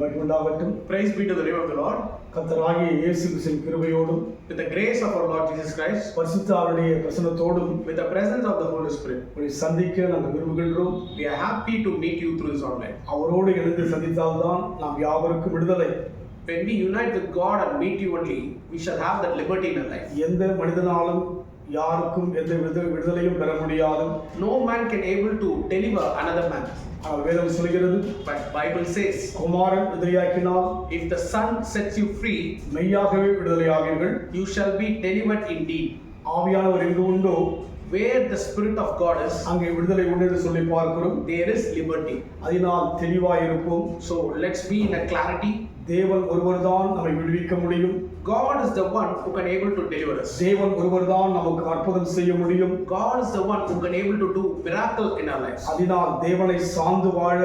மகிமை உண்டாகட்டும் Praise be to the name of the Lord. கர்த்தராகிய இயேசு கிறிஸ்துவின் கிருபையோடும் With the grace of our Lord Jesus Christ, பரிசுத்தாருடைய பிரசனத்தோடும் with the presence of the Holy Spirit, உங்களை சந்திக்க நாங்கள் விரும்புகின்றோம் we are happy to meet you through this online. அவரோடு இணைந்து சந்தித்தால்தான் நாம் யாவருக்கும் விடுதலை When we unite with God and meet you only, we shall have that liberty in our life. எந்த மனிதனாலும் யாருக்கும் எந்த விடுதலை விடுதலையும் பெற முடியாது man can able to deliver another man. ஆனால் வேதம் சொல்கிறது But Bible says, Kumaran விடுதலையாக்கினால் if the Son sets you free, மெய்யாகவே விடுதலையாவீர்கள் you shall be delivered indeed. ஆவியானவர் எங்கு உண்டோ Where the Spirit of God is, அங்கே விடுதலை உண்டு என்று சொல்லி பார்க்கிறோம் there is liberty. அதனால் தெளிவாய் இருப்போம் So let's be in a clarity. தேவன் ஒருவர்தான் நம்மை விடுவிக்க முடியும் God is the one who can able to deliver us. தேவன் ஒருவர்தான் நமக்கு அற்புதம் செய்ய முடியும் God is the one who can able to do miracle in our lives. அதனால் தேவனை சார்ந்து வாழ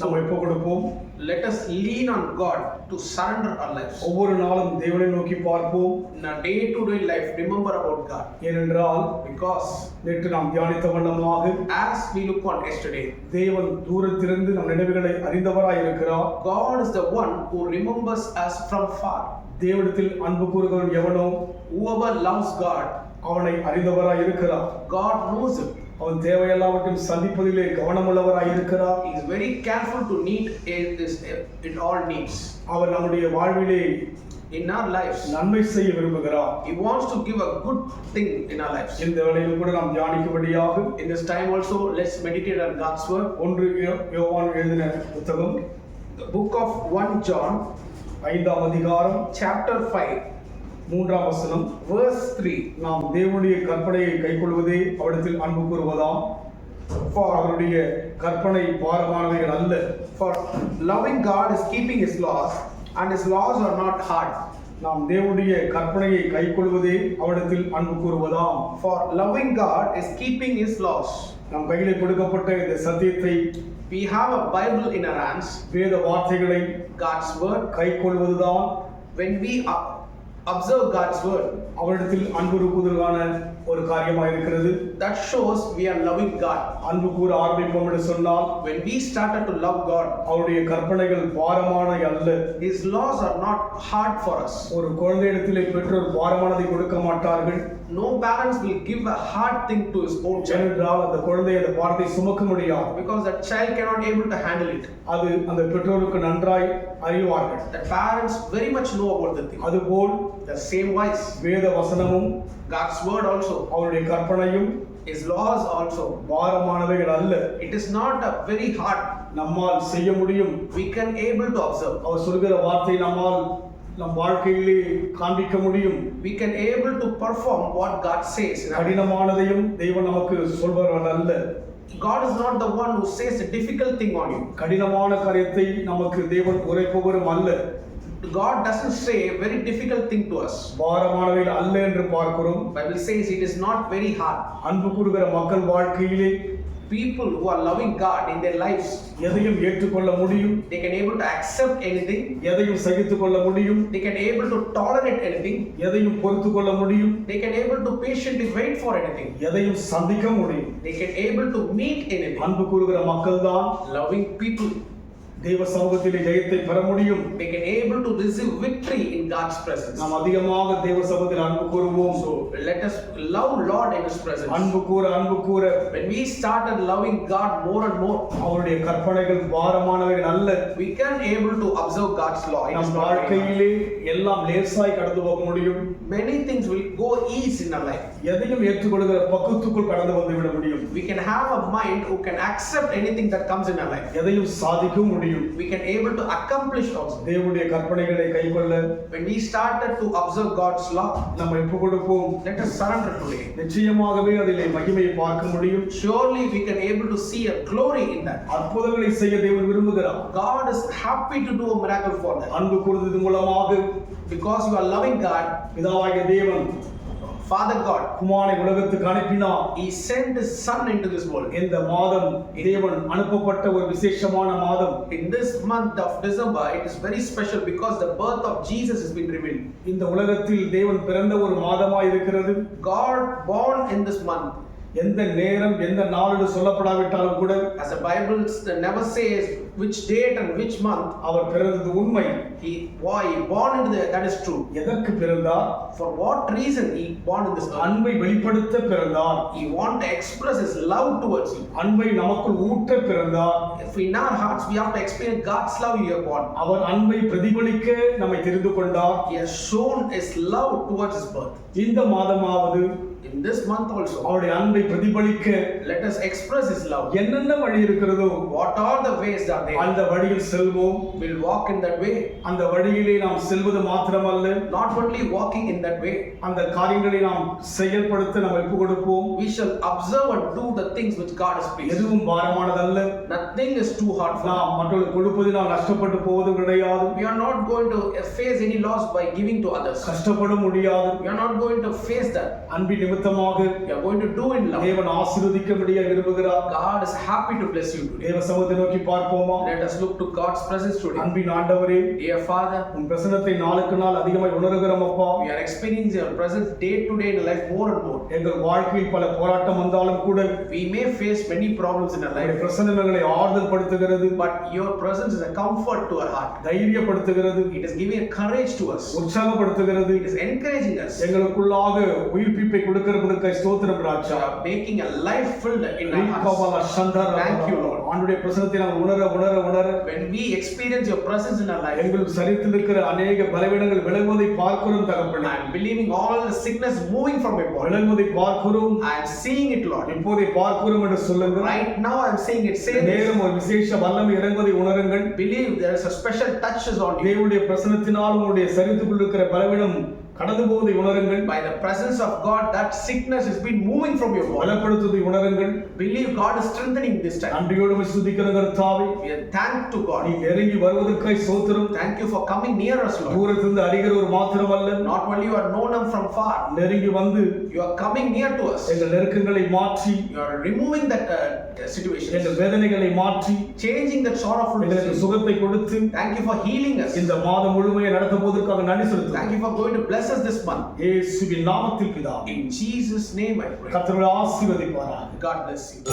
நாம் எப்போ கொடுப்போம் Let us lean on God to surrender our lives. ஒவ்வொரு நாளும் தேவனை நோக்கி பார்ப்போம் In our day-to-day life, remember about God. ஏனென்றால் Because நேற்று நாம் தியானித்த வண்ணமாக as we look on yesterday, தேவன் தூரத்திலிருந்து நம் நினைவுகளை அறிந்தவராய் இருக்கிறார் God is the one who remembers us from far. தேவனிடத்தில் அன்பு கூறுகிறவன் எவனோ Whoever loves God, அவனை அறிந்தவராய் இருக்கிறார் God knows him. அவன் தேவையெல்லாவற்றையும் சந்திப்பதிலே கவனமுள்ளவராய் இருக்கிறார் very careful to meet it, is- it all needs. அவர் நம்முடைய வாழ்விலே In our lives, நன்மை செய்ய விரும்புகிறார் He wants to give a good thing in our lives. இந்த வேளையில் கூட நாம் தியானிக்கும்படியாக In this time also, let's meditate on God's word. ஒன்று யோவான் எழுதின புத்தகம் book of 1 John, ஐந்தாம் அதிகாரம் சாப்டர் ஃபைவ் மூன்றாம் வசனம். வேர்ஸ் த்ரீ நாம் தேவனுடைய கற்பனையை கைக்கொள்வதே அவரிடத்தில் அன்பு கூறுவதாம். ஃபார் அவருடைய கற்பனை பாரமானவைகள் அல்ல. For loving God is keeping his laws and his laws are not hard நாம் தேவனுடைய கற்பனையை கைக்கொள்வதே அவரிடத்தில் அன்பு கூறுவதாம். For loving God is keeping his laws நம் கையில் கொடுக்கப்பட்ட இந்த சத்தியத்தை We have a Bible in our hands, வேத வார்த்தைகளை God's word. கைக்கொள்வதுதான் When we uh, observe God's word, அவரிடத்தில் அன்பு கூறுவதற்கான ஒரு காரியமாக இருக்கிறது that shows we are loving God. அன்பு கூற ஆரம்பிப்போம் என்று சொன்னால் When we started to love God, அவருடைய கற்பனைகள் பாரமான அல்ல His laws are not hard for us. ஒரு குழந்தையிடத்திலே பெற்றோர் பாரமானதை கொடுக்க மாட்டார்கள் No parents will give a hard thing to his own child ஏனென்றால் அந்த குழந்தை அந்த பாரத்தை சுமக்க முடியாது because that child cannot able to handle it. அது அந்த பெற்றோருக்கு நன்றாய் அறிவார்கள் The parents very much know about the thing. அதுபோல் The same wise, வேத வசனமும் God's word also, அவருடைய கற்பனையும் His laws also. பாரமானவைகள் அல்ல It is not a very hard. நம்மால் செய்ய முடியும் We can able to observe. அவர் சொல்கிற வார்த்தை நம்மால் நம் வாழ்க்கையிலே காண்பிக்க முடியும் We can able to perform what God says. கடினமானதையும் தெய்வம் நமக்கு சொல்பவர்கள் அல்ல God is not the one who says a difficult thing on you. கடினமான காரியத்தை நமக்கு தேவன் உரைப்பவரும் அல்ல God doesn't say a very difficult thing to us. பாரமானவைகள் அல்ல என்று பார்க்கிறோம் Bible says it is not very hard. அன்பு கூறுகிற மக்கள் வாழ்க்கையிலே People who are loving God in their lives, எதையும் ஏற்றுக்கொள்ள முடியும் they can able to accept anything. எதையும் சகித்துக் கொள்ள முடியும் They can able to tolerate anything. எதையும் பொறுத்து கொள்ள முடியும் They can able to patiently wait for anything. எதையும் சந்திக்க முடியும் They can able to meet anything. அன்பு கூறுகிற மக்கள் தான் Loving people, தெய்வ சமூகத்திலே ஜெயத்தை பெற முடியும் they can able to receive victory in God's presence. நாம் அதிகமாக தெய்வ சமூகத்தில் அன்பு கூறுவோம் So let us love Lord in His presence. அன்பு கூற அன்பு கூற When we started loving God more and more, அவருடைய கற்பனைகள் பாரமானவைகள் அல்ல we can able to observe God's law. It is நம் not very hard. வாழ்க்கையிலே எல்லாம் லேசாய் கடந்து போக முடியும் Many things will go easy in our life. எதையும் ஏற்றுக்கொள்கிற பக்குவத்துக்குள் கடந்து வந்து விட முடியும் We can have a mind who can accept anything that comes in our life. எதையும் சாதிக்கவும் முடியும் We can able to accomplish also. தேவனுடைய கற்பனைகளை கைக்கொள்ள When we started to observe God's law, நம்ம எப்ப கொடுப்போம் let us surrender today. நிச்சயமாகவே அதிலே மகிமையை பார்க்க முடியும் Surely we can able to see a glory in that. அற்புதங்களை செய்ய தேவன் விரும்புகிறார் God is happy to do a miracle for that. அன்பு கூறுவது மூலமாக Because you are loving God, பிதாவாகிய தேவன் Father God, குமாரை உலகத்துக்கு அனுப்பினார் He sent His Son into this world. இந்த மாதம் தேவன் அனுப்பப்பட்ட ஒரு விசேஷமான மாதம் In this month of December, it is very special because the birth of Jesus has been revealed. இந்த உலகத்தில் தேவன் பிறந்த ஒரு மாதமாய் இருக்கிறது God born in this month எந்த நேரம் எந்த நாள் என்று சொல்லப்படாவிட்டாலும் கூட As the Bible never says which date and which month அவர் பிறந்தது உண்மை he why he born into the that is true. எதற்கு பிறந்தார் For what reason he born in this earth? அன்பை வெளிப்படுத்த பிறந்தார் He want to express his love towards you. அன்பை நமக்குள் ஊற்ற பிறந்தார் If in our hearts we have to experience God's love you are born. அவர் அன்பை பிரதிபலிக்க நம்மை தெரிந்து கொண்டார் He has shown his love towards his birth. இந்த மாதமாவது In this month also, அவருடைய அன்பை பிரதிபலிக்க let us express his love. என்னென்ன வழி இருக்கிறதோ What are the ways that they அந்த வழியில் செல்வோம் will walk in that way? அந்த வழியிலே நாம் செல்வது மாத்திரமல்ல Not only walking in that way, அந்த காரியங்களை நாம் செயல்படுத்த நாம் ஒப்பு கொடுப்போம் we shall observe and do the things which God is pleased. எதுவும் பாரமானதல்ல Nothing is too hard for. நாம் மற்றவர்களுக்கு கொடுப்பது நாம் நஷ்டப்பட்டு போவதும் கிடையாது We are not going to face any loss by giving to others. கஷ்டப்பட முடியாது We are not going to face that. அன்பின் நிமித்தமாக We are going to do in love. தேவன் ஆசீர்வதிக்க முடிய விரும்புகிறார் God is happy to bless you today. தேவ சமூகத்தை நோக்கி பார்ப்போமா Let us look to God's presence today. அன்பின் ஆண்டவரே Dear Father, உன் பிரசனத்தை நாளுக்கு நாள் அதிகமாய் உணர்கிறோம் அப்பா we are experiencing your presence day to day in life more and more. எங்கள் வாழ்க்கையில் பல போராட்டம் வந்தாலும் கூட We may face many problems in our உங்களுடைய life, பிரசனம் எங்களை ஆறுதல் படுத்துகிறது but your presence is a comfort to our heart. தைரியப்படுத்துகிறது It is giving a courage to us. உற்சாகப்படுத்துகிறது It is encouraging us. எங்களுக்குள்ளாக உயிர்ப்பிப்பை கொடுக்கிறதற்கு ஸ்தோத்திரம் ராஜா life filled in our hearts. ரீகாவலா Chandra Thank you, Lord. ஆண்டுடைய பிரசனத்தை நாங்கள் உணர உணர உணர When we experience your presence in our life, எங்கள் சரீரத்தில் இருக்கிற அநேக பலவீனங்கள் விலகுவதை பார்க்கிறோம் தகப்பனே am believing all the sickness moving from my body. விலகுவதை பார்க்கிறோம் I am seeing it, Lord. இப்போதை பார்க்கிறோம் என்று சொல்லுங்கள் Right now, I am seeing it. Say. நேரம் ஒரு விசேஷ வல்லமை இறங்குவதை உணருங்கள் Believe there is a special touches on you. தேவனுடைய பிரசனத்தினால் உங்களுடைய சரீரத்துக்குள் இருக்கிற பலவீனம் கடந்து போவதை உணருங்கள் By the presence of God, that sickness has been moving from your body. பலப்படுத்துவதை உணருங்கள் Believe God is strengthening this time. நன்றியோடு உம்மை துதிக்கிறோம் கர்த்தாவே We are thank to நீ God. நெருங்கி வருவதற்காய் சோத்திரம் Thank you for coming near us, Lord. தூரத்திலிருந்து அறிகிற ஒரு மாத்திரமல்ல Not only you are known them from far, நெருங்கி வந்து you are coming near to us. எங்கள் நெருக்கங்களை மாற்றி You are removing that uh, situation, எங்கள் வேதனைகளை மாற்றி changing that sorrowful எங்களுக்கு situation. சுகத்தை கொடுத்து Thank you for healing us. இந்த மாதம் முழுமையை நடத்த போவதற்காக நன்றி செலுத்துகிறோம் Thank you for going to bless us this month. இயேசுவின் நாமத்தில் பிதா In Jesus' name I pray. கர்த்தருடைய ஆசீர்வதிப்பாராக God bless you.